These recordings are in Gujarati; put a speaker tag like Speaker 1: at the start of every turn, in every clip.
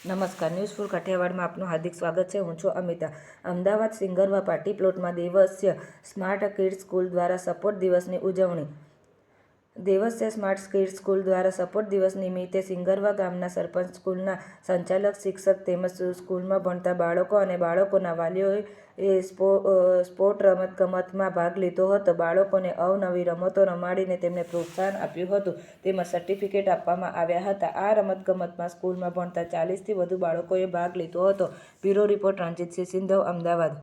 Speaker 1: નમસ્કાર ન્યૂઝ ફોર કાઠિયાવાડમાં આપનું હાર્દિક સ્વાગત છે. હું છું અમિતા. અમદાવાદ સિંગરવા પાર્ટી પ્લોટમાં દિવસ્ય સ્માર્ટ કિડ્સ સ્કૂલ દ્વારા સપોર્ટ દિવસની ઉજવણી દેવસ્ય સ્માર્ટ સ્કીડ સ્કૂલ દ્વારા સપોર્ટ દિવસ નિમિત્તે સિંગરવા ગામના સરપંચ સ્કૂલના સંચાલક શિક્ષક તેમજ સ્કૂલમાં ભણતા બાળકો અને બાળકોના વાલીઓએ એ સ્પો સ્પોર્ટ રમતગમતમાં ભાગ લીધો હતો. બાળકોને અવનવી રમતો રમાડીને તેમને પ્રોત્સાહન આપ્યું હતું. તેમજ સર્ટિફિકેટ આપવામાં આવ્યા હતા. આ રમતગમતમાં સ્કૂલમાં ભણતા ચાલીસથી વધુ બાળકોએ ભાગ લીધો હતો. Bureau report Ranjitsinh Sindhav Ahmedabad.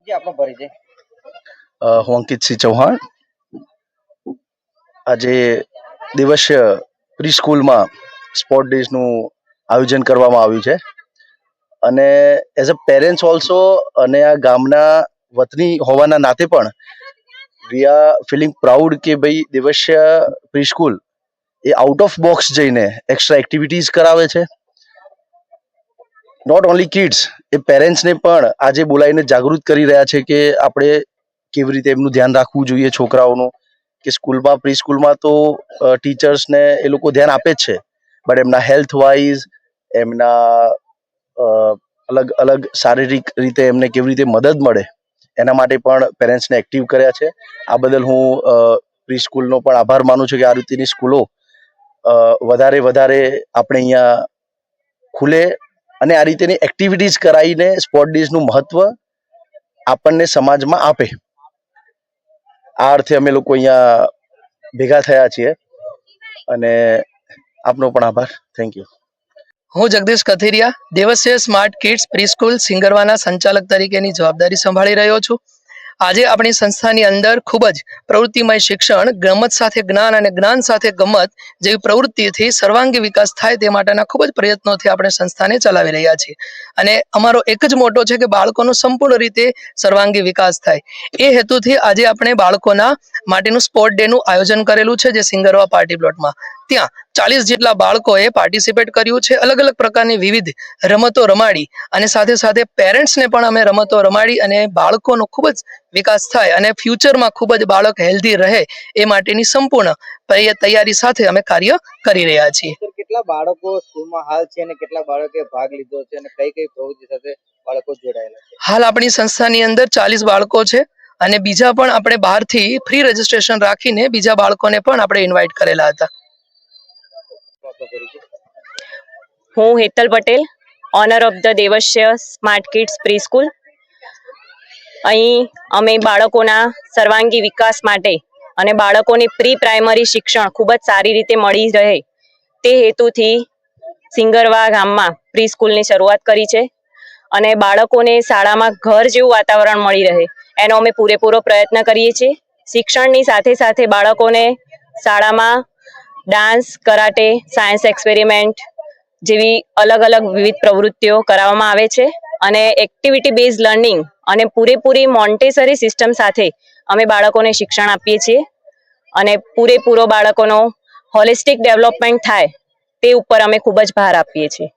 Speaker 2: હું અંકિતસિંહ ચૌહાણ. આજે દિવસ્ય પ્રી સ્કૂલમાં સ્પોર્ટ ડેઝનું આયોજન કરવામાં આવ્યું છે. અને એઝ અ પેરેન્ટ્સ ઓલ્સો અને આ ગામના વતની હોવાના નાતે પણ વી આર ફિલિંગ પ્રાઉડ કે ભાઈ દિવસ્ય પ્રી સ્કૂલ એ આઉટ ઓફ બોક્સ જઈને એક્સ્ટ્રા એક્ટિવિટીઝ કરાવે છે. નોટ ઓનલી કિડ્સ એ પેરેન્ટ્સને પણ આજે બોલાવીને જાગૃત કરી રહ્યા છે કે આપણે કેવી રીતે એમનું ધ્યાન રાખવું જોઈએ છોકરાઓનું. કે સ્કૂલમાં પ્રી સ્કૂલમાં તો ટીચર્સને એ લોકો ધ્યાન આપે જ છે. બટ એમના હેલ્થ વાઇઝ એમના અલગ અલગ શારીરિક રીતે એમને કેવી રીતે મદદ મળે, એના માટે પણ પેરેન્ટ્સને એક્ટિવ કર્યા છે. આ બદલ હું પ્રી સ્કૂલનો પણ આભાર માનું છું કે આ રીતેની સ્કૂલો વધારે વધારે આપણે અહીંયા ખુલે અને આ રીતેની એક્ટિવિટીઝ કરાવીને સ્પોર્ટ ડેઝનું મહત્વ આપણને સમાજમાં આપે. આ અર્થે અમે લોકો અહીંયા ભેગા થયા છીએ. અને આપનો પણ આભાર. થેન્ક યુ
Speaker 3: હું Jagdish Kathiriya, Devasya smart kids preschool સિંગરવાના સંચાલક તરીકેની જવાબદારી સંભાળી રહ્યો છું. આજે આપણી સંસ્થાની અંદર ખૂબ જ પ્રવૃત્તિમય શિક્ષણ, ગમત સાથે જ્ઞાન અને જ્ઞાન સાથે ગમત જેવી પ્રવૃત્તિથી સર્વાંગી વિકાસ થાય તે માટેના ખૂબ જ પ્રયત્નોથી આપણે સંસ્થાને ચલાવી રહ્યા છીએ. અને અમારો એક જ મોટો છે કે બાળકોનો સંપૂર્ણ રીતે સર્વાંગી વિકાસ થાય. એ હેતુથી આજે આપણે બાળકોના માટેનું સ્પોર્ટ ડેનું આયોજન કરેલું છે જે સિંગરવા પાર્ટી પ્લોટમાં. ત્યાં ચાલીસ જેટલા બાળકોએ પાર્ટિસિપેટ કર્યું છે. અલગ અલગ પ્રકારની વિવિધ રમતો રમાડી અને સાથે સાથે પેરેન્ટ્સને પણ અમે રમતો રમાડી અને બાળકોનો ખૂબ જ વિકાસ થાય અને ફ્યુચરમાં ખૂબ જ બાળક હેલ્ધી રહે એ માટેની સંપૂર્ણ તૈયારી સાથે અમે કાર્ય કરી રહ્યા છીએ.
Speaker 4: કેટલા બાળકો સ્કૂલમાં હાલ છે અને કેટલા બાળકોએ ભાગ લીધો છે અને કઈ કઈ પ્રવૃત્તિ સાથે બાળકો જોડાયેલા છે?
Speaker 3: હાલ આપણી સંસ્થાની અંદર ચાલીસ બાળકો છે અને બીજા પણ આપણે બહારથી ફ્રી રજીસ્ટ્રેશન રાખીને બીજા બાળકોને પણ આપણે ઇન્વાઇટ કરેલા હતા.
Speaker 5: હું Hetal Patel, owner of the Devashya smart kids pre school અહીં અમે બાળકોના સર્વાંગી વિકાસ માટે અને બાળકોને પ્રી પ્રાઇમરી શિક્ષણ ખૂબ જ સારી રીતે મળી રહે તે હેતુથી સિંગરવા ગામમાં પ્રી સ્કૂલની શરૂઆત કરી છે અને બાળકોને શાળામાં ઘર જેવું વાતાવરણ મળી રહે એનો અમે પૂરેપૂરો પ્રયત્ન કરીએ છીએ. શિક્ષણની સાથે સાથે બાળકોને શાળામાં ડાન્સ કરાટે સાયન્સ એક્સપેરિમેન્ટ જેવી અલગ અલગ વિવિધ પ્રવૃત્તિઓ કરાવવામાં આવે છે અને એક્ટિવિટી બેઝ લર્નિંગ અને પૂરેપૂરી મોન્ટેસરી સિસ્ટમ સાથે અમે બાળકોને શિક્ષણ આપીએ છીએ અને પૂરેપૂરો બાળકોનો હોલિસ્ટિક ડેવલપમેન્ટ થાય તે ઉપર અમે ખૂબ જ ભાર આપીએ છીએ.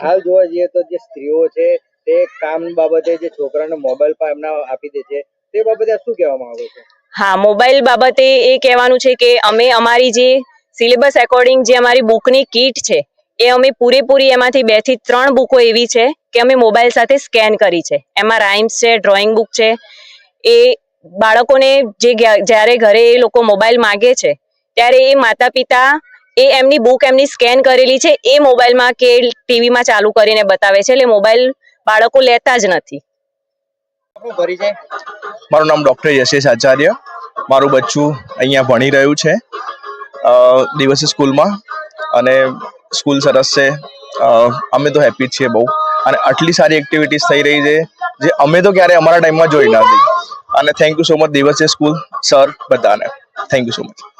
Speaker 4: હાલ જોવા જઈએ તો જે સ્ત્રીઓ છે તે કામ બાબતે જે છોકરાને મોબાઈલ પર એમના આપી દે છે તે બાબતે શું કહેવામાં આવે છે
Speaker 5: હા મોબાઈલ બાબતે એ કહેવાનું છે કે અમે અમારી જે સિલેબસ એકોર્ડિંગ જે અમારી બુકની કીટ છે એ અમે પૂરેપૂરી એમાંથી બેથી ત્રણ બુકો એવી છે કે અમે મોબાઈલ સાથે સ્કેન કરી છે. એમાં રાઇમ્સ છે ડ્રોઈંગ બુક છે. એ બાળકોને જે જ્યારે ઘરે એ લોકો મોબાઈલ માગે છે ત્યારે એ માતા પિતા એ એમની બુક એમની સ્કેન કરેલી છે એ મોબાઈલમાં કે ટીવીમાં ચાલુ કરીને બતાવે છે એટલે મોબાઈલ બાળકો લેતા જ નથી.
Speaker 6: મારું નામ ડૉક્ટર યશેશ આચાર્ય. મારું બચ્ચું અહીંયા ભણી રહ્યું છે. દિવસે સ્કૂલમાં અને સ્કૂલ સરસ છે. અમે તો હેપી છીએ બહુ. અને આટલી સારી એક્ટિવિટીઝ થઈ રહી છે જે અમે તો ક્યારે અમારા ટાઈમમાં જોઈ નથી અને થેન્ક યુ સો મચ દિવસે સ્કૂલ સર બધાને. Thank you so much